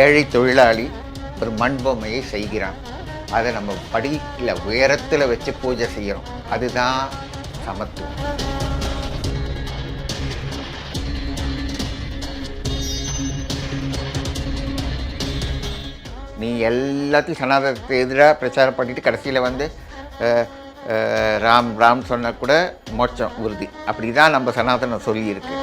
ஏழை தொழிலாளி ஒரு மண் பொம்மையை செய்கிறான். அதை நம்ம படியில் உயரத்தில் வச்சு பூஜை செய்கிறோம் அதுதான் சமத்துவம். நீ எல்லாத்தையும் சனாதனத்துக்கு எதிராக பிரச்சாரம் பண்ணிட்டு கடைசியில் வந்து ராம் ராம் சொன்ன கூட மோட்சம் உறுதி. அப்படி தான் நம்ம சனாதனம் சொல்லியிருக்கு.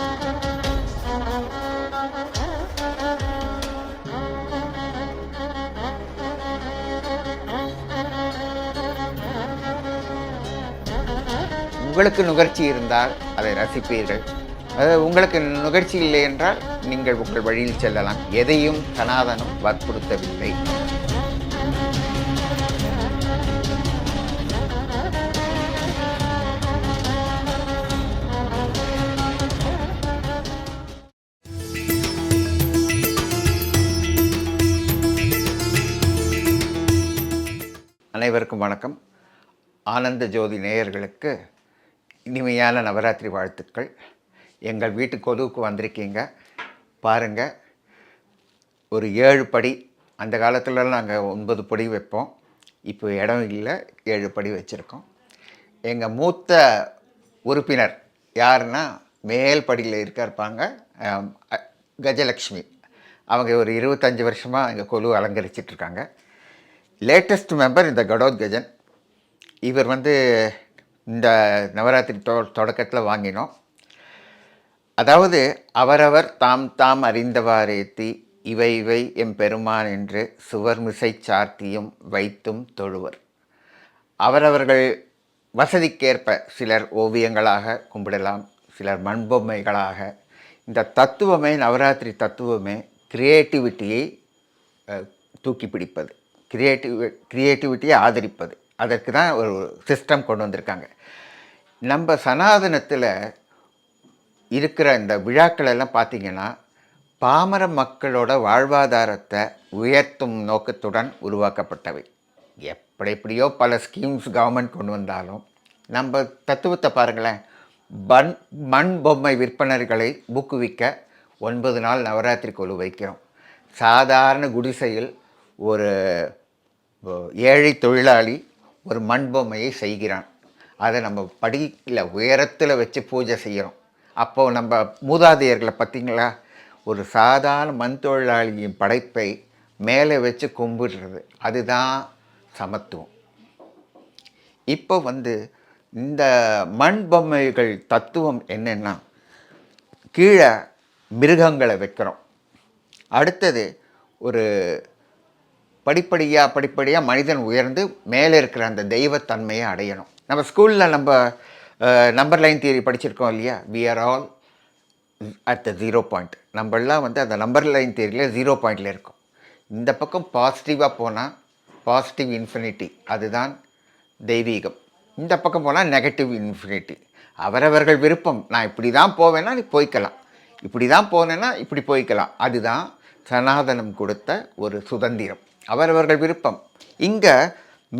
உங்களுக்கு நுகர்ச்சி இருந்தால் அதை ரசிப்பீர்கள். அதாவது உங்களுக்கு நுகர்ச்சி இல்லை என்றால் நீங்கள் உங்கள் வழியில் செல்லலாம். எதையும் சனாதனம் வற்புறுத்தவில்லை. அனைவருக்கும் வணக்கம். ஆனந்த ஜோதி நேயர்களுக்கு இனிமையான நவராத்திரி வாழ்த்துக்கள். எங்கள் வீட்டு கொலுவுக்கு வந்திருக்கீங்க. பாருங்கள் ஒரு ஏழு படி அந்த காலத்துலலாம் நாங்கள் ஒன்பது படி வைப்போம். இப்போ இடம் இல்லை ஏழு படி வச்சுருக்கோம். எங்கள் மூத்த உறுப்பினர் யாருன்னா மேல் படியில் இருக்க இருப்பாங்க கஜலக்ஷ்மி. அவங்க ஒரு இருபத்தஞ்சி வருஷமாக எங்கள் கொலு அலங்கரிச்சிட்ருக்காங்க. லேட்டஸ்ட் மெம்பர் இந்த கடோத் கஜன் இவர் வந்து இந்த நவராத்திரி தொ தொடக்கத்தில் வாங்கினோம். அதாவது அவரவர் தாம் தாம் அறிந்தவாறேத்தி இவை இவை எம் பெருமான் என்று சுவர்மிசை சார்த்தியும் வைத்தும் தொழுவர். அவரவர்கள் வசதிக்கேற்ப சிலர் ஓவியங்களாக கும்பிடலாம் சிலர் மண்பொம்மைகளாக. இந்த தத்துவமே நவராத்திரி தத்துவமே கிரியேட்டிவிட்டியை தூக்கி பிடிப்பது. கிரியேட்டிவ் கிரியேட்டிவிட்டியை ஆதரிப்பது. அதற்கு தான் ஒரு சிஸ்டம் கொண்டு வந்திருக்காங்க. நம்ம சனாதனத்தில் இருக்கிற இந்த விழாக்கள் எல்லாம் பார்த்தீங்கன்னா பாமர மக்களோட வாழ்வாதாரத்தை உயர்த்தும் நோக்கத்துடன் உருவாக்கப்பட்டவை. எப்படி எப்படியோ பல ஸ்கீம்ஸ் கவர்மெண்ட் கொண்டு வந்தாலும் நம்ம தத்துவத்தை பாருங்களேன். பன் மண் பொம்மை விற்பனர்களை ஊக்குவிக்க ஒன்பது நாள் நவராத்திரி குழு வைக்கிறோம். சாதாரண குடிசையில் ஒரு ஏழை தொழிலாளி ஒரு மண் பொம்மையை செய்கிறான். அதை நம்ம படியில் உயரத்தில் வச்சு பூஜை செய்கிறோம் அப்போது நம்ம மூதாதையர்களை பார்த்திங்களா? ஒரு சாதாரண மண் தொழிலாளியின் படைப்பை மேலே வச்சு கும்பிடுறது. அதுதான் சமத்துவம். இப்போ வந்து இந்த மண் பொம்மைகள் தத்துவம் என்னென்னா கீழே மிருகங்களை வைக்கிறோம். அடுத்தது ஒரு படிப்படியாக படிப்படியாக மனிதன் உயர்ந்து மேலே இருக்கிற அந்த தெய்வத்தன்மையை அடையணும். நம்ம ஸ்கூலில் நம்ம நம்பர் லைன் தியரி படிச்சிருக்கோம் இல்லையா? We are all at the zero point நம்மளாம் வந்து அந்த நம்பர் லைன் தியரியில் ஜீரோ பாயிண்டில் இருக்கும். இந்த பக்கம் பாசிட்டிவாக போனால் பாசிட்டிவ் இன்ஃபினிட்டி அதுதான் தெய்வீகம். இந்த பக்கம் போனால் நெகட்டிவ் இன்ஃபினிட்டி அவரவர்கள் விருப்பம் நான் இப்படி தான் போவேன்னா நீ போய்க்கலாம். இப்படி தான் போனேன்னா இப்படி போய்க்கலாம். அதுதான் சனாதனம் கொடுத்த ஒரு சுதந்திரம். அவரவர்கள் விருப்பம். இங்கே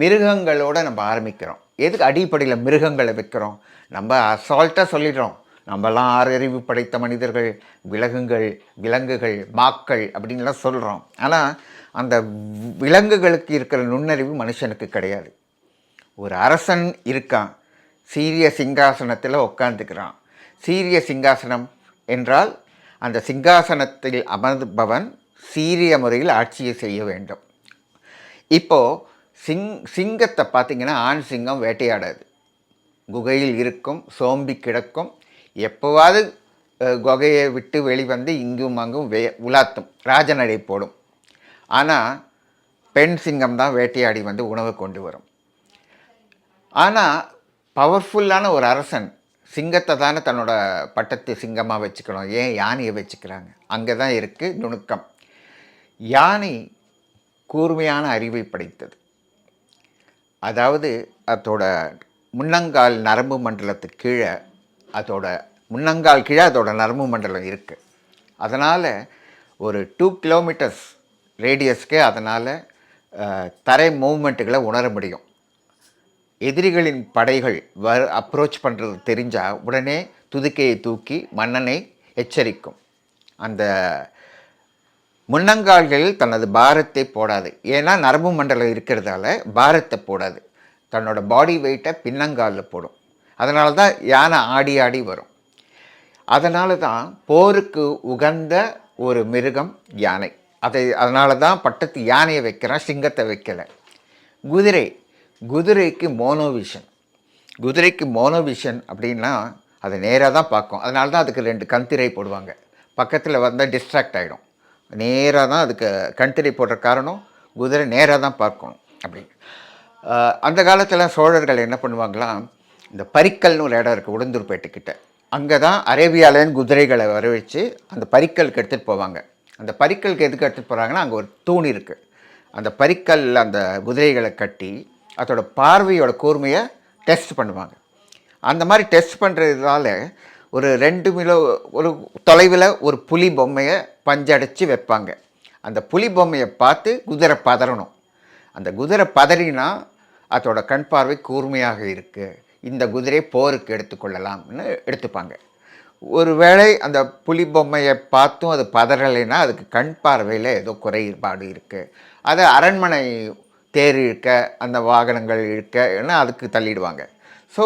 மிருகங்களோட நம்ம ஆரம்பிக்கிறோம். எதுக்கு அடிப்படையில் மிருகங்களை வைக்கிறோம்? நம்ம அசால்ட்டாக சொல்லிடுறோம். நம்மலாம் ஆறறிவு படைத்த மனிதர்கள் விலங்குகள் விலங்குகள் மாக்கள் அப்படின்லாம் சொல்கிறோம் ஆனால் அந்த விலங்குகளுக்கு இருக்கிற நுண்ணறிவு மனுஷனுக்கு கிடையாது. ஒரு அரசன் இருக்கான். சீரிய சிங்காசனத்தில் உட்காந்துக்கிறான் சீரிய சிங்காசனம் என்றால் அந்த சிங்காசனத்தில் அமர்ந்தபவன் சீரிய முறையில் ஆட்சியை செய்ய வேண்டும். இப்போது சிங் சிங்கத்தை பார்த்திங்கன்னா ஆண் சிங்கம் வேட்டையாடாது. குகையில் இருக்கும் சோம்பி கிடக்கும். எப்போவாவது குகையை விட்டு வெளிவந்து இங்கும் அங்கும் வே உலாத்தும். ராஜநடை போடும். ஆனால் பெண் சிங்கம் தான் வேட்டையாடி வந்து உணவு கொண்டு வரும். ஆனால் பவர்ஃபுல்லான ஒரு அரசன் சிங்கத்தை தானே தன்னோட பட்டத்து சிங்கமாக வச்சுக்கணும். ஏன் யானையை வச்சுக்கிறாங்க? அங்கே தான் இருக்குது நுணுக்கம். யானை கூர்மையான அறிவை படைத்தது. அதாவது அதோட முன்னங்கால் நரம்பு மண்டலத்துக்கு கீழே அதோட முன்னங்கால் கீழே அதோட நரம்பு மண்டலம் இருக்குது அதனால் ஒரு டூ கிலோமீட்டர்ஸ் ரேடியஸ்க்கே அதனால் தரை மூவ்மெண்ட்டுகளை உணர முடியும். எதிரிகளின் படைகள் வ அப்ரோச் பண்ணுறது தெரிஞ்சால் உடனே துதுக்கையை தூக்கி மன்னனை எச்சரிக்கும். அந்த முன்னங்கால்களில் தனது பாரத்தை போடாது. ஏன்னா நரம்பு மண்டலம் இருக்கிறதால பாரத்தை போடாது. தன்னோட பாடி வெயிட்டை பின்னங்காலில் போடும். அதனால தான் யானை ஆடி ஆடி வரும். அதனால தான் போருக்கு உகந்த ஒரு மிருகம் யானை. அதை அதனால தான் பட்டத்து யானையை வைக்கிறேன் சிங்கத்தை வைக்கலை. குதிரை. குதிரைக்கு மோனோவிஷன் குதிரைக்கு மோனோவிஷன் அப்படின்னா அதை நேராக தான் பார்க்கும். அதனால தான் அதுக்கு ரெண்டு கண்திரை போடுவாங்க. பக்கத்தில் வந்தால் டிஸ்ட்ராக்ட் ஆகிடும் நேராக தான் அதுக்கு கண்திரை போடுற காரணம் குதிரை நேராக தான் பார்க்கணும் அப்படின்னு அந்த காலத்தில் சோழர்கள் என்ன பண்ணுவாங்களாம் இந்த பரிக்கல்னு ஒரு இடம் இருக்குது உளுந்தூர்பேட்டைக்கிட்ட அங்கே தான் அரேபியாலேருந்து குதிரைகளை வர வச்சு அந்த பரிக்கலுக்கு எடுத்துகிட்டு போவாங்க. அந்த பரிக்கலுக்கு எதுக்கு எடுத்துகிட்டு போகிறாங்கன்னா அங்கே ஒரு தூண் இருக்குது அந்த பரிக்கல் அந்த குதிரைகளை கட்டி அதோட பார்வையோட கூர்மையை டெஸ்ட் பண்ணுவாங்க. அந்த மாதிரி டெஸ்ட் பண்ணுறதுனால ஒரு ரெண்டு கிலோ ஒரு தொலைவில் ஒரு புலி பொம்மையை பஞ்சடைச்சி வைப்பாங்க. அந்த புலி பொம்மையை பார்த்து குதிரை பதறணும். அந்த குதிரை பதறினா அதோட கண் பார்வை கூர்மையாக இருக்குது இந்த குதிரை போருக்கு எடுத்துக்கொள்ளலாம்னு எடுத்துப்பாங்க. ஒருவேளை அந்த புலி பொம்மையை பார்த்தும் அது பதறலைன்னா அதுக்கு கண் பார்வையில் ஏதோ குறைபாடு இருக்குது அதை அரண்மனை தேர் இழுக்க அந்த வாகனங்கள் இழுக்கன்னா அதுக்கு தள்ளிடுவாங்க. ஸோ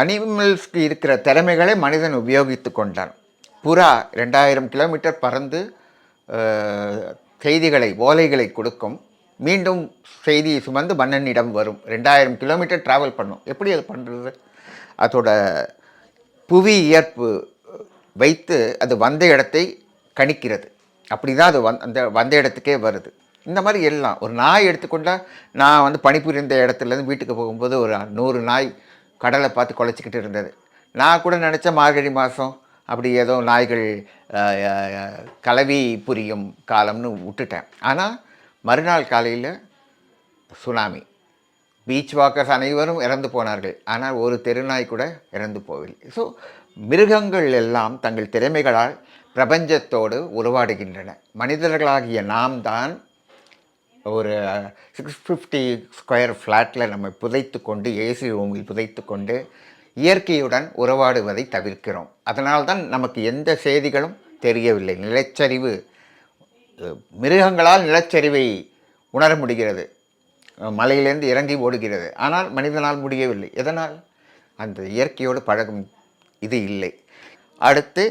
அனிமல்ஸ்க்கு இருக்கிற திறமைகளை மனிதன் உபயோகித்து கொண்டான். புறா ரெண்டாயிரம் கிலோமீட்டர் பறந்து செய்திகளை ஓலைகளை கொடுக்கும். மீண்டும் செய்தியை சுமந்து மன்னனிடம் வரும். ரெண்டாயிரம் கிலோமீட்டர் ட்ராவல் பண்ணும். எப்படி அது பண்ணுறது அதோட புவி ஈர்ப்பு வைத்து அது வந்த இடத்தை கணிக்கிறது. அப்படி தான் அது வந் அந்த வந்த இடத்துக்கே வருது. இந்த மாதிரி எல்லாம். ஒரு நாய் எடுத்துக்கொண்டால் நான் வந்து பணிபுரிந்த இடத்துலேருந்து வீட்டுக்கு போகும்போது ஒரு நூறு நாய் கடலை பார்த்து குலைச்சிக்கிட்டு இருந்தது. நான் கூட நினச்சேன் மார்கழி மாதம் அப்படி ஏதோ நாய்கள் கலவி புரியும் காலம்னு விட்டுட்டேன். ஆனால் மறுநாள் காலையில் சுனாமி. பீச் வாக்கர்ஸ் அனைவரும் இறந்து போனார்கள். ஆனால் ஒரு தெருநாய் கூட இறந்து போவில்லை ஸோ மிருகங்கள் எல்லாம் தங்கள் திறமைகளால் பிரபஞ்சத்தோடு உருவாடுகின்றன. மனிதர்களாகிய நாம் தான் ஒரு சிக்ஸ் ஃபிஃப்டி ஸ்கொயர் ஃப்ளாட்டில் நம்ம புதைத்து கொண்டு ஏசி ரூமில் புதைத்து கொண்டு இயற்கையுடன் உறவாடுவதை தவிர்க்கிறோம். அதனால்தான் நமக்கு எந்த செய்திகளும் தெரியவில்லை. நிலச்சரிவு மிருகங்களால் நிலச்சரிவை உணர முடிகிறது. மலையிலேருந்து இறங்கி ஓடுகிறது. ஆனால் மனிதனால் முடியவில்லை. எதனால்? அந்த இயற்கையோடு பழகும் இது இல்லை. அடுத்து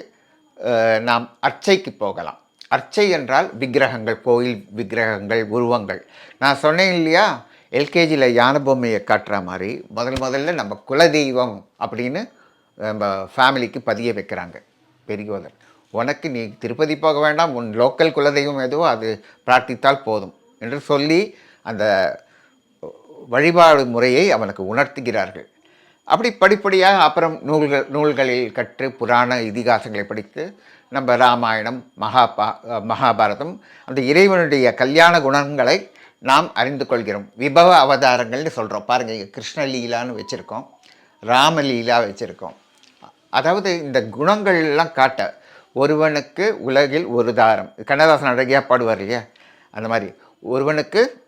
நாம் அர்ச்சைக்கு போகலாம். அர்ச்சை என்றால் விக்கிரகங்கள் கோயில் விக்கிரகங்கள் உருவங்கள். நான் சொன்னேன் இல்லையா? எல்கேஜியில் யானை பொம்மையை காட்டுற மாதிரி முதல் முதல்ல நம்ம குலதெய்வம் அப்படின்னு நம்ம ஃபேமிலிக்கு பதிய வைக்கிறாங்க பெரியவர் உனக்கு நீ திருப்பதி போக வேண்டாம் உன் லோக்கல் குலதெய்வம் எதுவோ அது பிரார்த்தித்தால் போதும் என்று சொல்லி அந்த வழிபாடு முறையை அவனுக்கு உணர்த்துகிறார்கள். அப்படி படிப்படியாக அப்புறம் நூல்கள் நூல்களில் கற்று புராண இதிகாசங்களை படித்து நம்ம ராமாயணம் மகாபா மகாபாரதம் அந்த இறைவனுடைய கல்யாண குணங்களை நாம் அறிந்து கொள்கிறோம். விபவ அவதாரங்கள்னு சொல்கிறோம் பாருங்கள் கிருஷ்ணலீலான்னு வச்சுருக்கோம். ராமலீலா வச்சுருக்கோம். அதாவது இந்த குணங்கள்லாம் காட்ட ஒருவனுக்கு உலகில் ஒரு தாரம். கண்ணதாசன் அழகியாக பாடுவார் இல்லையா? அந்த மாதிரி. ஒருவனுக்கு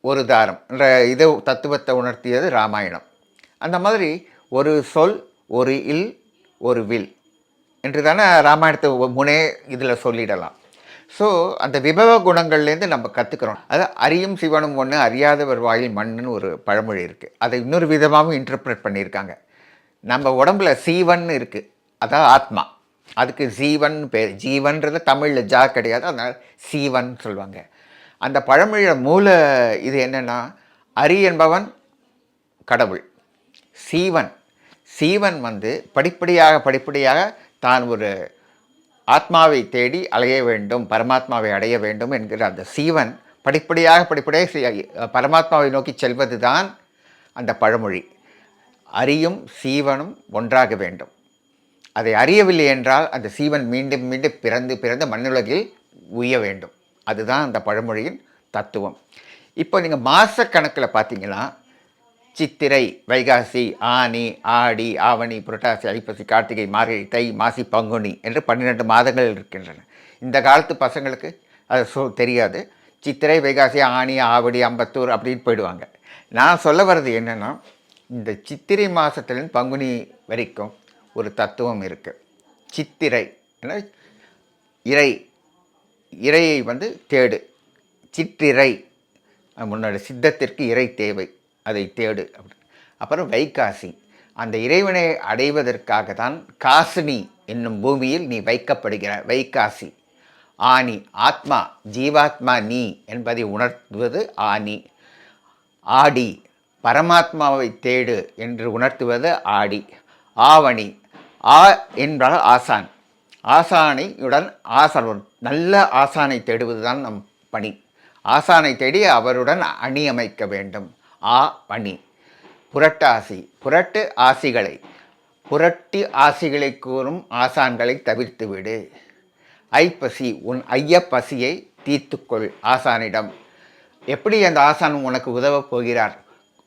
ஒரு தாரம். என்ற இது தத்துவத்தை உணர்த்தியது ராமாயணம். அந்த மாதிரி ஒரு சொல் ஒரு இல் ஒரு வில். என்று தானே ராமாயணத்தை முனே இதில் சொல்லிடலாம். ஸோ அந்த விபவ குணங்கள்லேருந்து நம்ம கற்றுக்கிறோம் அது அறியும் சிவனும் ஒன்று அறியாதவர் வாயில் மண்ணுன்னு ஒரு பழமொழி இருக்குது அதை இன்னொரு விதமாகவும் இன்டர்பிரட் பண்ணியிருக்காங்க. நம்ம உடம்புல சீவன் இருக்குது அதான் ஆத்மா. அதுக்கு ஜீவன் பேர் ஜீவன்றது தமிழில் ஜா கிடையாது. அதனால் சீவன் சொல்லுவாங்க. அந்த பழமொழியோட மூல இது என்னென்னா அரி என்பவன் கடவுள். சீவன். சீவன் வந்து படிப்படியாக படிப்படியாக தான் ஒரு ஆத்மாவை தேடி அலைய வேண்டும் பரமாத்மாவை அடைய வேண்டும் என்கிற அந்த சீவன் படிப்படியாக படிப்படியாக பரமாத்மாவை நோக்கி செல்வது தான் அந்த பழமொழி. அறியும் சீவனும் ஒன்றாக வேண்டும். அதை அறியவில்லை என்றால் அந்த சீவன் மீண்டும் மீண்டும் பிறந்து பிறந்து மண்ணுலகில் உய்ய வேண்டும். அதுதான் அந்த பழமொழியின் தத்துவம். இப்போ நீங்கள் மாத கணக்கில் பார்த்தீங்கன்னா சித்திரை வைகாசி ஆனி ஆடி ஆவணி புரட்டாசி ஐப்பசி கார்த்திகை மார்கழி தை மாசி பங்குனி என்று பன்னிரெண்டு மாதங்கள் இருக்கின்றன. இந்த காலத்து பசங்களுக்கு அது சொ தெரியாது. சித்திரை வைகாசி ஆனி ஆவடி அம்பத்தூர் அப்படின்னு போயிடுவாங்க. நான் சொல்ல வர்றது என்னென்னா இந்த சித்திரை மாதத்துலேருந்து பங்குனி வரைக்கும் ஒரு தத்துவம் இருக்குது சித்திரை ஏன்னா இறை இறையை வந்து தேடு. சிற்றிறை முன்னோட சித்தத்திற்கு இறை தேவை. அதை தேடு. அப்படி அப்புறம் வைகாசி. அந்த இறைவனை அடைவதற்காக தான் காசினி என்னும் பூமியில் நீ வைக்கப்படுகிறாய். வைகாசி. ஆனி ஆத்மா ஜீவாத்மா நீ என்பதை உணர்த்துவது ஆனி. ஆடி பரமாத்மாவை தேடு என்று உணர்த்துவது ஆடி. ஆவணி ஆ என்றால் ஆசான். ஆசானையுடன் ஆசான் ஒரு நல்ல ஆசானை தேடுவதுதான் நம் பணி. ஆசானை தேடி அவருடன் அணி அமைக்க வேண்டும். ஆ பணி. புரட்டாசி புரட்டு ஆசிகளை. புரட்டி ஆசிகளை கூறும் ஆசான்களை தவிர்த்து விடு. ஐப்பசி. உன் ஐய பசியை தீர்த்துக்கொள் ஆசானிடம். எப்படி அந்த ஆசான் உனக்கு உதவப் போகிறார்?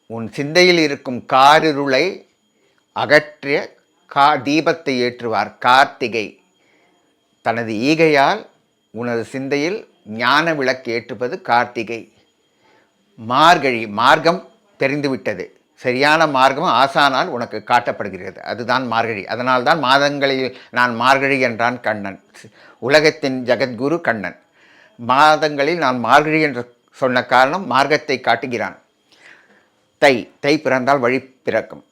உன் சிந்தையில் இருக்கும் காரிருளை அகற்றிய கா தீபத்தை ஏற்றுவார் கார்த்திகை. தனது ஈகையால் உனது சிந்தையில் ஞான விளக்கு ஏற்றுவது கார்த்திகை. மார்கழி மார்க்கம் தெரிந்துவிட்டது. சரியான மார்க்கம் ஆசானால் உனக்கு காட்டப்படுகிறது. அதுதான் மார்கழி. அதனால்தான் மாதங்களில் நான் மார்கழி என்றான் கண்ணன். உலகத்தின் ஜெகத்குரு கண்ணன். மாதங்களில் நான் மார்கழி என்று சொன்ன காரணம் மார்க்கத்தை காட்டுகிறான். தை தை பிறந்தால் வழி பிறக்கும்.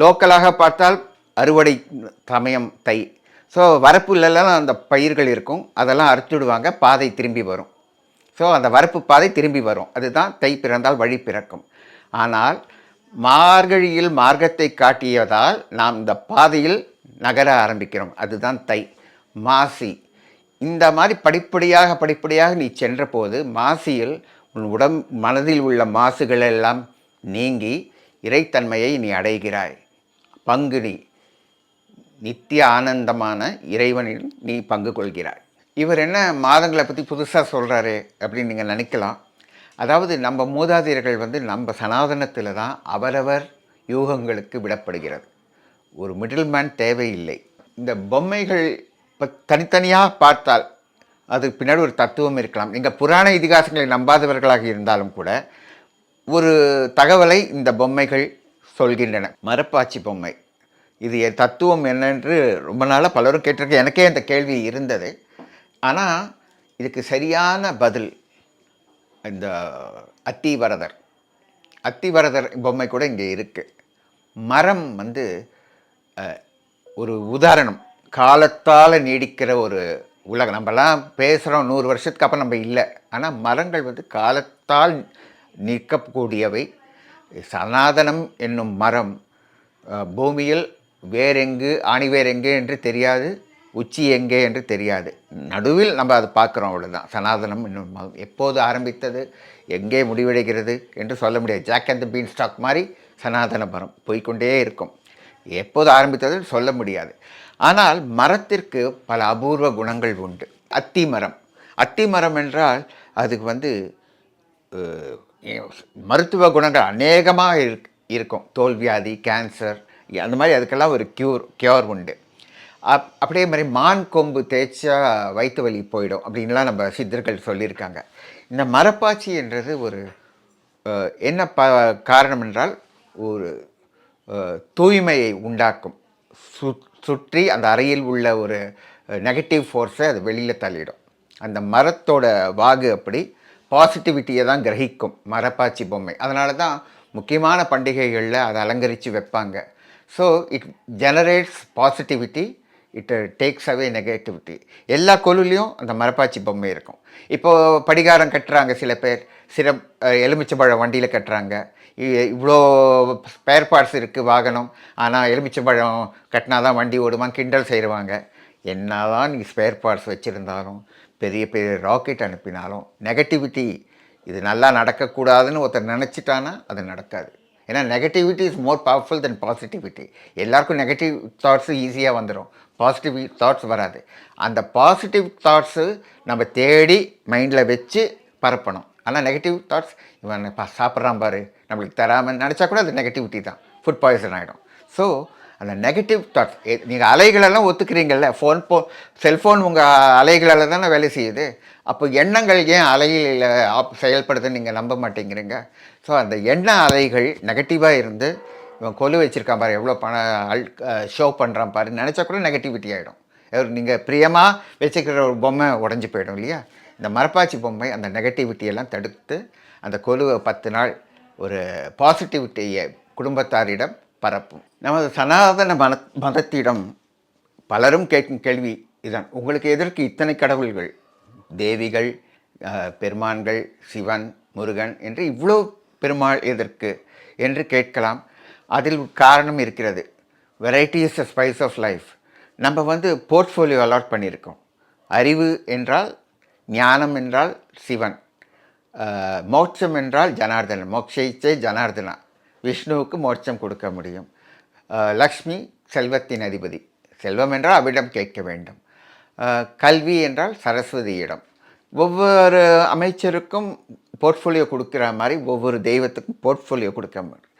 லோக்கலாக பார்த்தால் அறுவடை சமயம் தை. ஸோ வரப்புலலாம் அந்த பயிர்கள் இருக்கும். அதெல்லாம் அறுத்துடுவாங்க. பாதை திரும்பி வரும். ஸோ அந்த வரப்பு பாதை திரும்பி வரும். அதுதான் தை பிறந்தால் வழி பிறக்கும். ஆனால் மார்கழியில் மார்க்கத்தை காட்டியதால் நாம் இந்த பாதையில் நகர ஆரம்பிக்கிறோம். அதுதான் தை. மாசி. இந்த மாதிரி படிப்படியாக படிப்படியாக நீ சென்றபோது மாசியில் உன் உடம் மனதில் உள்ள மாசுகள் எல்லாம் நீங்கி இறைத்தன்மையை நீ அடைகிறாய். பங்குனி நித்திய ஆனந்தமான இறைவனில் நீ பங்கு கொள்கிறாய். இவர் என்ன மாதங்களை பற்றி புதுசாக சொல்கிறாரு அப்படின்னு நீங்கள் நினைக்கலாம். அதாவது நம்ம மூதாதையர்கள் வந்து நம்ம சனாதனத்தில் தான் அவரவர் யூகங்களுக்கு விடப்படுகிறது. ஒரு மிடில்மேன் தேவையில்லை. இந்த பொம்மைகள் இப்போ தனித்தனியாக பார்த்தால் அதுக்கு பின்னாடி ஒரு தத்துவம் இருக்கலாம். நீங்கள் புராண இதிகாசங்களை நம்பாதவர்களாக இருந்தாலும் கூட ஒரு தகவலை இந்த பொம்மைகள் சொல்கின்றன. மரப்பாச்சி பொம்மை. இது தத்துவம் என்னென்று ரொம்ப நாளாக பலரும் கேட்டிருக்க எனக்கே அந்த கேள்வி இருந்தது. ஆனால் இதுக்கு சரியான பதில் இந்த அத்திவரதர். அத்திவரதர் பொம்மை கூட இங்கே இருக்குது மரம் வந்து ஒரு உதாரணம். காலத்தால் நீடிக்கிற ஒரு உலகம். நம்மலாம் பேசுகிறோம் நூறு வருஷத்துக்கு அப்புறம் நம்ம இல்லை. ஆனால் மரங்கள் வந்து காலத்தால் நிற்கக்கூடியவை சனாதனம் என்னும் மரம் பூமியில் வேறெங்கு ஆணி வேறெங்கு என்று தெரியாது. உச்சி எங்கே என்று தெரியாது. நடுவில் நம்ம அதை பார்க்குறோம் அவ்வளோதான் சனாதனம் இன்னும் மதம் எப்போது ஆரம்பித்தது? எங்கே முடிவடைகிறது என்று சொல்ல முடியாது. Jack and the beanstalk மாதிரி சனாதன மரம் போய்க்கொண்டே இருக்கும். எப்போது ஆரம்பித்தது சொல்ல முடியாது. ஆனால் மரத்திற்கு பல அபூர்வ குணங்கள் உண்டு. அத்தி மரம். அத்தி மரம் என்றால் அதுக்கு வந்து மருத்துவ குணங்கள் அநேகமாக இருக் இருக்கும். தோல்வியாதி கேன்சர் அந்த மாதிரி அதுக்கெல்லாம் ஒரு க்யூர் க்யூர் உண்டு. அப் அப்படியே மாதிரி மான் கொம்பு தேய்ச்சா வயிற்று வலி போயிடும் அப்படின்லாம் நம்ம சித்தர்கள் சொல்லியிருக்காங்க. இந்த மரப்பாச்சி என்றது ஒரு என்ன ப காரணம் என்றால் ஒரு தூய்மையை உண்டாக்கும். சு சுற்றி அந்த அறையில் உள்ள ஒரு நெகட்டிவ் ஃபோர்ஸை அது வெளியில் தள்ளிடும். அந்த மரத்தோட வாகு அப்படி பாசிட்டிவிட்டியை தான் கிரகிக்கும் மரப்பாச்சி பொம்மை. அதனால தான் முக்கியமான பண்டிகைகளில் அதை அலங்கரித்து வைப்பாங்க. So it generates positivity it takes away negativity. எல்லா கொலுலேயும் அந்த மரப்பாச்சி பொம்மை இருக்கும். இப்போது படிகாரம் கட்டுறாங்க சில பேர். சில எலுமிச்சம்பழம் வண்டியில் கட்டுறாங்க. இ- இவ்வளோ ஸ்பேர் பார்ட்ஸ் இருக்குது வாகனம். ஆனால் எலுமிச்சம்பழம் கட்டினா தான் வண்டி ஓடுமா கிண்டல் செய்கிறவாங்க என்னதான் நீ ஸ்பேர் பார்ட்ஸ் வச்சுருந்தாலும் பெரிய பெரிய ராக்கெட் அனுப்பினாலும் நெகட்டிவிட்டி இது நல்லா நடக்கக்கூடாதுன்னு ஒருத்தர் நினச்சிட்டானா அது நடக்காது. ஏன்னா negativity is more powerful than positivity. எல்லாருக்கும் நெகட்டிவ் தாட்ஸும் ஈஸியாக வந்துடும் பாசிட்டிவ் தாட்ஸ் வராது. அந்த பாசிட்டிவ் தாட்ஸு நம்ம தேடி மைண்டில் வச்சு பரப்பணும். ஆனால் நெகட்டிவ் தாட்ஸ் இவன் பா சாப்பிட்றான் பாரு நம்மளுக்கு தராமல் நினச்சா கூட அது நெகட்டிவிட்டி தான். ஃபுட் பாய்சன் ஆகிடும் ஸோ அந்த நெகட்டிவ் தாட்ஸ் நீங்கள் அலைகளெல்லாம் ஒத்துக்கிறீங்கள்ல ஃபோன் போ செல்ஃபோன் உங்கள் அலைகளால் தானே வேலை செய்யுது. அப்போ எண்ணங்கள் ஏன் அலையில் ஆப் செயல்படுதுன்னு நீங்கள் நம்ப மாட்டேங்கிறீங்க? ஸோ அந்த எண்ண அலைகள் நெகட்டிவாக இருந்து இவன் கொலு வச்சுருக்கான் பாரு எவ்வளோ பணம் அல் ஷோ பண்ணுறான் பாரு. நினச்சா கூட நெகட்டிவிட்டி ஆகிடும் நீங்கள் பிரியமாக வச்சுக்கிற ஒரு பொம்மை உடஞ்சி போயிடும் இல்லையா? இந்த மரப்பாச்சி பொம்மை அந்த நெகட்டிவிட்டி எல்லாம் தடுத்து அந்த கொலுவை பத்து நாள் ஒரு பாசிட்டிவிட்டியை குடும்பத்தாரிடம் பரப்பும். நமது சனாதன மத மதத்திடம் பலரும் கேட்கும் கேள்வி இதுதான் உங்களுக்கு எதற்கு இத்தனை கடவுள்கள்? தேவிகள் பெருமான்கள் சிவன் முருகன் என்று இவ்வளோ பெருமாள் எதற்கு என்று கேட்கலாம். அதில் காரணம் இருக்கிறது. Variety is a spice of life நம்ம வந்து போர்ட்ஃபோலியோ அலாட் பண்ணியிருக்கோம். அறிவு என்றால் ஞானம் என்றால் சிவன். மோட்சம் என்றால் ஜனார்தனன் மோக்ஷைச்சே ஜனார்தனா. விஷ்ணுவுக்கு மோட்சம் கொடுக்க முடியும். லக்ஷ்மி செல்வத்தின் அதிபதி. செல்வம் என்றால் அவிடம் கேட்க வேண்டும். கல்வி என்றால் சரஸ்வதியிடம். ஒவ்வொரு அமைச்சருக்கும் போர்ட்ஃபோலியோ கொடுக்குற மாதிரி ஒவ்வொரு தெய்வத்துக்கும் போர்ட்ஃபோலியோ கொடுக்க முடியும்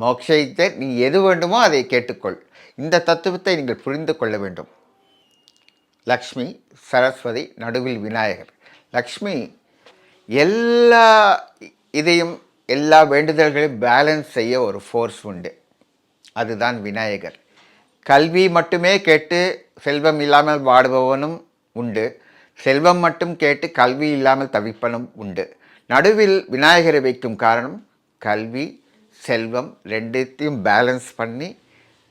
மோக்ஷத்தை நீ எது வேண்டுமோ அதை கேட்டுக்கொள். இந்த தத்துவத்தை நீங்கள் புரிந்து கொள்ள வேண்டும். லக்ஷ்மி சரஸ்வதி நடுவில் விநாயகர். லக்ஷ்மி எல்லா இதையும் எல்லா வேண்டுதல்களையும் பேலன்ஸ் செய்ய ஒரு ஃபோர்ஸ் உண்டு. அதுதான் விநாயகர். கல்வி மட்டுமே கேட்டு செல்வம் இல்லாமல் வாடுபவனும் உண்டு. செல்வம் மட்டும் கேட்டு கல்வி இல்லாமல் தவிப்பனும் உண்டு. நடுவில் விநாயகரை வைக்கும் காரணம் கல்வி செல்வம் ரெண்டுத்தையும் பேலன்ஸ் பண்ணி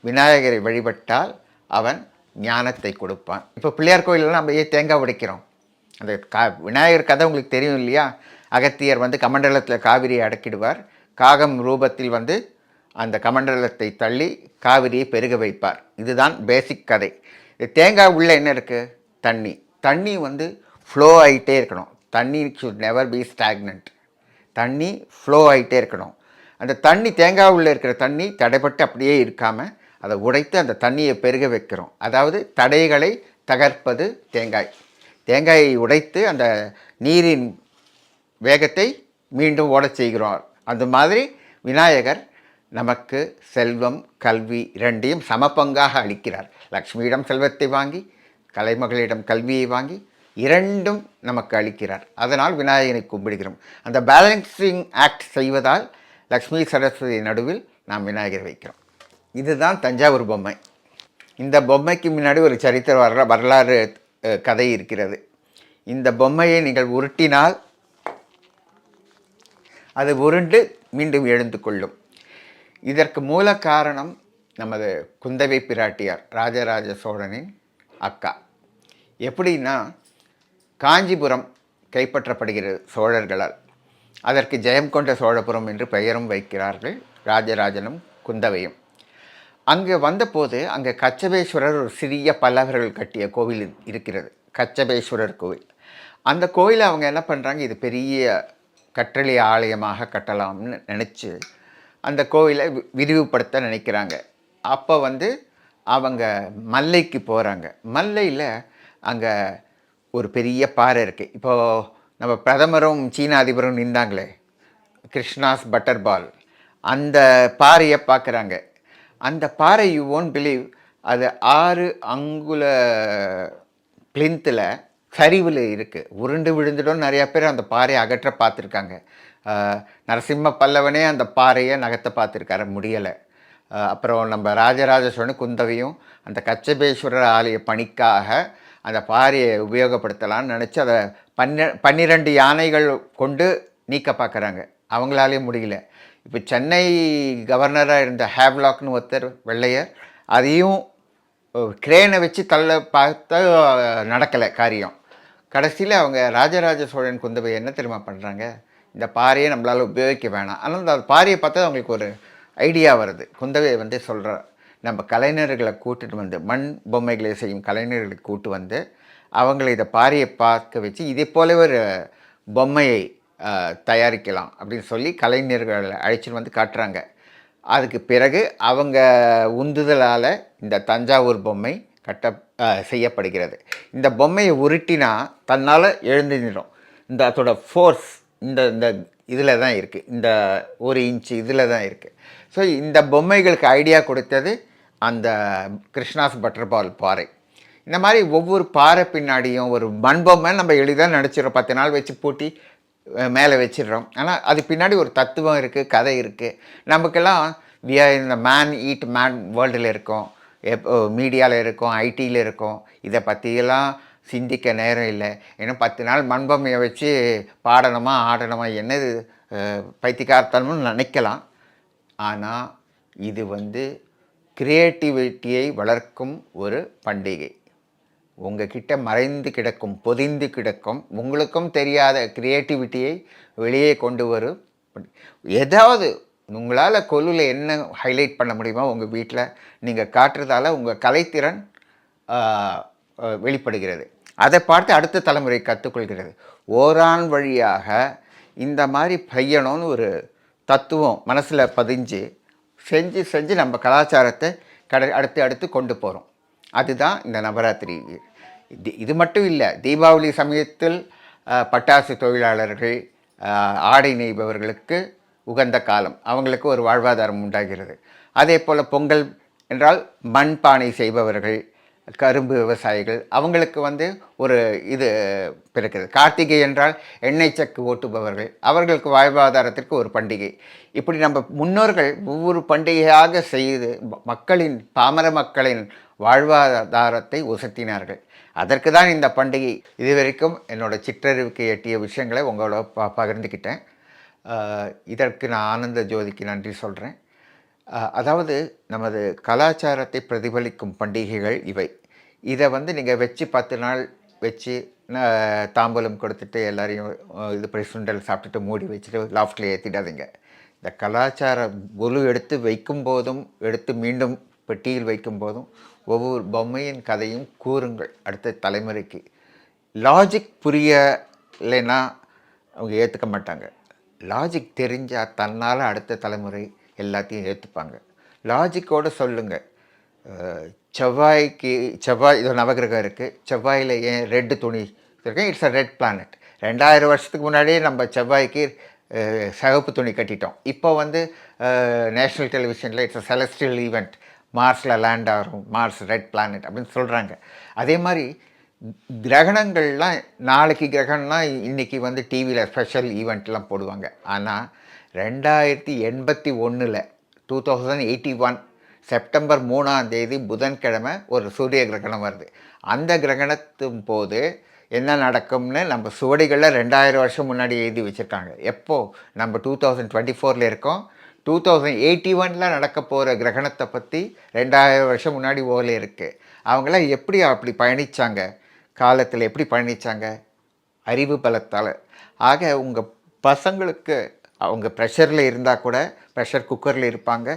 விநாயகரை வழிபட்டால் அவன் ஞானத்தை கொடுப்பான். இப்போ பிள்ளையார் கோயிலில் நம்ம ஏன் தேங்காய் உடைக்கிறோம்? அந்த கா விநாயகர் கதை உங்களுக்கு தெரியும் இல்லையா? அகத்தியர் வந்து கமண்டலத்தில் காவிரியை அடக்கிடுவார். காகம் ரூபத்தில் வந்து அந்த கமண்டலத்தை தள்ளி காவிரியை பெருக வைப்பார். இதுதான் பேசிக் கதை. இது தேங்காய் உள்ள என்ன இருக்குது தண்ணி. தண்ணி வந்து ஃப்ளோ ஆகிட்டே இருக்கணும். தண்ணி ஷுட் நெவர் பி ஸ்டாக்னண்ட் தண்ணி ஃப்ளோ ஆகிட்டே இருக்கணும். அந்த தண்ணி தேங்காய் உள்ளே இருக்கிற தண்ணி தடைப்பட்டு அப்படியே இருக்காமல் அதை உடைத்து அந்த தண்ணியை பெருக வைக்கிறோம். அதாவது தடைகளை தகர்ப்பது தேங்காய். தேங்காயை உடைத்து அந்த நீரின் வேகத்தை மீண்டும் ஓடச் செய்கிறோம். அந்த மாதிரி விநாயகர் நமக்கு செல்வம் கல்வி இரண்டையும் சமபங்காக அளிக்கிறார். லக்ஷ்மியிடம் செல்வத்தை வாங்கி கலைமகளிடம் கல்வியை வாங்கி இரண்டும் நமக்கு அளிக்கிறார். அதனால் விநாயகனை கும்பிடுகிறோம். அந்த பேலன்சிங் ஆக்ட் செய்வதால் லக்ஷ்மி சரஸ்வதி நடுவில் நாம் விநாயகர் வைக்கிறோம். இதுதான் தஞ்சாவூர் பொம்மை. இந்த பொம்மைக்கு முன்னாடி ஒரு சரித்திர வரலா வரலாறு கதை இருக்கிறது. இந்த பொம்மையை நீங்கள் உருட்டினால் அது உருண்டு மீண்டும் எழுந்து கொள்ளும் இதற்கு மூல காரணம் நமது குந்தவை பிராட்டியார் ராஜராஜ சோழனின் அக்கா. எப்படின்னா காஞ்சிபுரம் கைப்பற்றப்படுகிறது சோழர்களால். அதற்கு ஜெயம் கொண்ட சோழபுரம் என்று பெயரும் வைக்கிறார்கள் ராஜராஜனும் குந்தவையும். அங்கே வந்தபோது அங்கே கச்சபேஸ்வரர் ஒரு சிறிய பல்லவர்கள் கட்டிய கோவில் இருக்கிறது. கச்சபேஸ்வரர் கோவில். அந்த கோயிலை அவங்க என்ன பண்ணுறாங்க இது பெரிய கற்றளி ஆலயமாக கட்டலாம்னு நினச்சி அந்த கோவிலை வி- விரிவுபடுத்த நினைக்கிறாங்க. அப்போ வந்து அவங்க மல்லைக்கு போகிறாங்க மல்லையில் அங்கே ஒரு பெரிய பாறை இருக்குது இப்போது நம்ம பிரதமரும் சீன அதிபரும் நின்றாங்களே. கிருஷ்ணாஸ் பட்டர் பால் அந்த பாறையை பார்க்குறாங்க. அந்த பாறை யூ ஓன் பிலீவ் அது ஆறு அங்குல பிளிந்தில் சரிவில் இருக்குது உருண்டு விழுந்துடும் நிறையா பேர் அந்த பாறையை அகற்ற பார்த்துருக்காங்க. நரசிம்ம பல்லவனே அந்த பாறையை நகர்த்த பார்த்துருக்காரு முடியலை. அப்புறம் நம்ம ராஜராஜ சோழன் குந்தவையும் அந்த கச்சபேஸ்வரர் ஆலய பணிக்காக அந்த பாறையை உபயோகப்படுத்தலாம்னு நினச்சி அதை பன்ன பன்னிரெண்டு யானைகள் கொண்டு நீக்க பார்க்குறாங்க அவங்களாலே முடியல. இப்போ சென்னை கவர்னராக இருந்த ஹேவ்லாக்னு ஒருத்தர் வெள்ளையர் அதையும் கிரேனை வச்சு தள்ள பார்த்தா நடக்கலை காரியம். கடைசியில் அவங்க ராஜராஜ சோழன் குந்தவை என்ன தெரியுமா பண்ணுறாங்க இந்த பாறையை நம்மளால் உபயோகிக்க வேணாம். ஆனால் அந்த பாறையை பார்த்தா அவங்களுக்கு ஒரு ஐடியா வருது. குந்தவை வந்து சொல்கிறார் நம்ம கலைஞர்களை கூட்டிட்டு வந்து மண் பொம்மைகளை செய்யும் கலைஞர்களை கூட்டு வந்து அவங்களை இதை பாரியை பார்க்க வச்சு இதே போல ஒரு பொம்மையை தயாரிக்கலாம் அப்படின்னு சொல்லி கலைஞர்களை அழைச்சிட்டு வந்து காட்டுறாங்க. அதுக்கு பிறகு அவங்க உந்துதலால் இந்த தஞ்சாவூர் பொம்மை கட்ட செய்யப்படுகிறது. இந்த பொம்மையை உருட்டினா தன்னால் எழுந்து நிடும் இந்த அதோட ஃபோர்ஸ் இந்த இந்த இதில் தான் இருக்குது இந்த ஒரு இன்ச்சு இதில் தான் இருக்குது ஸோ இந்த பொம்மைகளுக்கு ஐடியா கொடுத்தது அந்த கிருஷ்ணாஸ் பட்டர்பால் பாறை. இந்த மாதிரி ஒவ்வொரு பாறை பின்னாடியும் ஒரு மண்பொம்மை நம்ம எளிதாக நடிச்சிடறோம். பத்து நாள் வச்சு பூட்டி மேலே வச்சிடுறோம். ஆனால் அது பின்னாடி ஒரு தத்துவம் இருக்குது கதை இருக்குது நமக்கெல்லாம் வி ஆர் இந்த மேன் ஈட் மேன் வேர்ல்டில் இருக்கோம். எப்போ மீடியாவில் இருக்கோம் ஐடியில் இருக்கோம். இதை பற்றியெல்லாம் சிந்திக்க நேரம் இல்லை. ஏன்னா பத்து நாள் மண்பொம்மையை வச்சு பாடணுமா ஆடணுமா என்னது அஹ், நினைக்கலாம். ஆனால் இது வந்து கிரியேட்டிவிட்டியை வளர்க்கும் ஒரு பண்டிகை. உங்ககிட்ட மறைந்து கிடக்கும் பொதிந்து கிடக்கும் உங்களுக்கும் தெரியாத கிரியேட்டிவிட்டியை வெளியே கொண்டு வரும் ஏதாவது உங்களால் கொல்லில் என்ன ஹைலைட் பண்ண முடியுமோ உங்கள் வீட்டில் நீங்கள் காட்டுறதால உங்கள் கலைத்திறன் வெளிப்படுகிறது. அதை பார்த்து அடுத்த தலைமுறை கற்றுக்கொள்கிறது ஓரான் வழியாக இந்த மாதிரி பையணும்னு ஒரு தத்துவம் மனசில் பதிஞ்சு செஞ்சு செஞ்சு நம்ம கலாச்சாரத்தை கட அடுத்து அடுத்து கொண்டு போகிறோம் அதுதான் இந்த நவராத்திரி. இது இது மட்டும் இல்லை தீபாவளி சமயத்தில் பட்டாசு தொழிலாளர்கள் ஆடை நெய்பவர்களுக்கு உகந்த காலம். அவங்களுக்கு ஒரு வாழ்வாதாரம் உண்டாகிறது. அதே போல் பொங்கல் என்றால் மண் பானை செய்பவர்கள் கரும்பு விவசாயிகள் அவங்களுக்கு வந்து ஒரு இது பிறக்கிறது. கார்த்திகை என்றால் எண்ணெய் சக்கு ஓட்டுபவர்கள். அவர்களுக்கு வாழ்வாதாரத்திற்கு ஒரு பண்டிகை. இப்படி நம்ம முன்னோர்கள் ஒவ்வொரு பண்டிகையாக செய்து மக்களின் பாமர மக்களின் வாழ்வாதாரத்தை உசத்தினார்கள். அதற்கு தான் இந்த பண்டிகை. இதுவரைக்கும் என்னோட சிற்றறிவுக்கு எட்டிய விஷயங்களை உங்களோட ப பகிர்ந்துக்கிட்டேன். இதற்கு நான் ஆனந்த ஜோதிக்கு நன்றி சொல்கிறேன் அதாவது நமது கலாச்சாரத்தை பிரதிபலிக்கும் பண்டிகைகள் இவை. இதை வந்து நீங்கள் வச்சு பத்து நாள் வச்சு தாம்பூலம் கொடுத்துட்டு எல்லாரையும் இது பண்ணி சுண்டல் சாப்பிட்டுட்டு மூடி வச்சுட்டு லாஃப்டில் ஏற்றிடாதீங்க இந்த கலாச்சார குழு எடுத்து வைக்கும் போதும் எடுத்து மீண்டும் பெட்டியில் வைக்கும் போதும் ஒவ்வொரு பொம்மையின் கதையும் கூறுங்கள் அடுத்த தலைமுறைக்கு. லாஜிக் புரியலைன்னா அவங்க ஏற்றுக்க மாட்டாங்க. லாஜிக் தெரிஞ்சால் தன்னால் அடுத்த தலைமுறை எல்லாத்தையும் ஏற்றுப்பாங்க லாஜிக்கோடு சொல்லுங்கள் செவ்வாய்க்கு செவ்வாய் இது நவகிரகம் இருக்குது செவ்வாயில் ஏன் ரெட்டு துணி இருக்கேன் இட்ஸ் அ ரெட் பிளானட் ரெண்டாயிரம் வருஷத்துக்கு முன்னாடியே நம்ம செவ்வாய்க்கு சகப்பு துணி கட்டிட்டோம். இப்போ வந்து நேஷ்னல் டெலிவிஷனில் இட்ஸ் அ செலஸ்டியல் ஈவெண்ட் மார்ஸில் லேண்ட் ஆகும். மார்ஸ் ரெட் பிளானட் அப்படின்னு சொல்கிறாங்க அதே மாதிரி கிரகணங்கள்லாம் நாளைக்கு கிரகணம்னா இன்றைக்கி வந்து டிவியில் ஸ்பெஷல் ஈவெண்ட்லாம் போடுவாங்க. ஆனால் ரெண்டாயிரத்தி எண்பத்தி ஒன்றில் two thousand eighty one September மூணாம் தேதி புதன்கிழமை ஒரு சூரிய கிரகணம் வருது. அந்த கிரகணத்தின் போது என்ன நடக்கும்னு நம்ம சுவடிகளில் ரெண்டாயிரம் வருஷம் முன்னாடி எழுதி வச்சுருக்காங்க. எப்போது நம்ம டூ தௌசண்ட் டுவெண்ட்டி ஃபோரில் இருக்கோம். டூ தௌசண்ட் எயிட்டி ஒனில் நடக்க போகிற கிரகணத்தை பற்றி ரெண்டாயிரம் வருஷம் முன்னாடி ஓலை இருக்குது அவங்களாம் எப்படி அப்படி பயணித்தாங்க காலத்தில் எப்படி பயணித்தாங்க அறிவு பலத்தால். ஆக உங்கள் பசங்களுக்கு அவங்க ப்ரெஷரில் இருந்தால் கூட ப்ரெஷர் குக்கரில் இருப்பாங்க.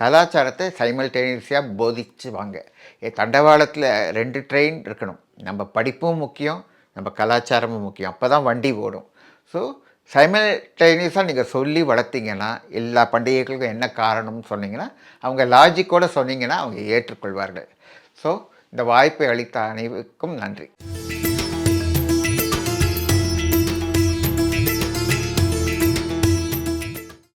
கலாச்சாரத்தை சைமல்டேனியஸாக போதிச்சுவாங்க தண்டவாளத்தில் ரெண்டு ட்ரெயின் இருக்கணும். நம்ம படிப்பும் முக்கியம் நம்ம கலாச்சாரமும் முக்கியம். அப்போ தான் வண்டி ஓடும். ஸோ சைமல்டேனியஸாக நீங்கள் சொல்லி வளர்த்தீங்கன்னா எல்லா பண்டிகைகளுக்கும் என்ன காரணம்னு சொன்னீங்கன்னா அவங்க லாஜிக்கோடு சொன்னீங்கன்னா அவங்க ஏற்றுக்கொள்வார்கள். ஸோ இந்த வாய்ப்பை அளித்த அனைவருக்கும் நன்றி.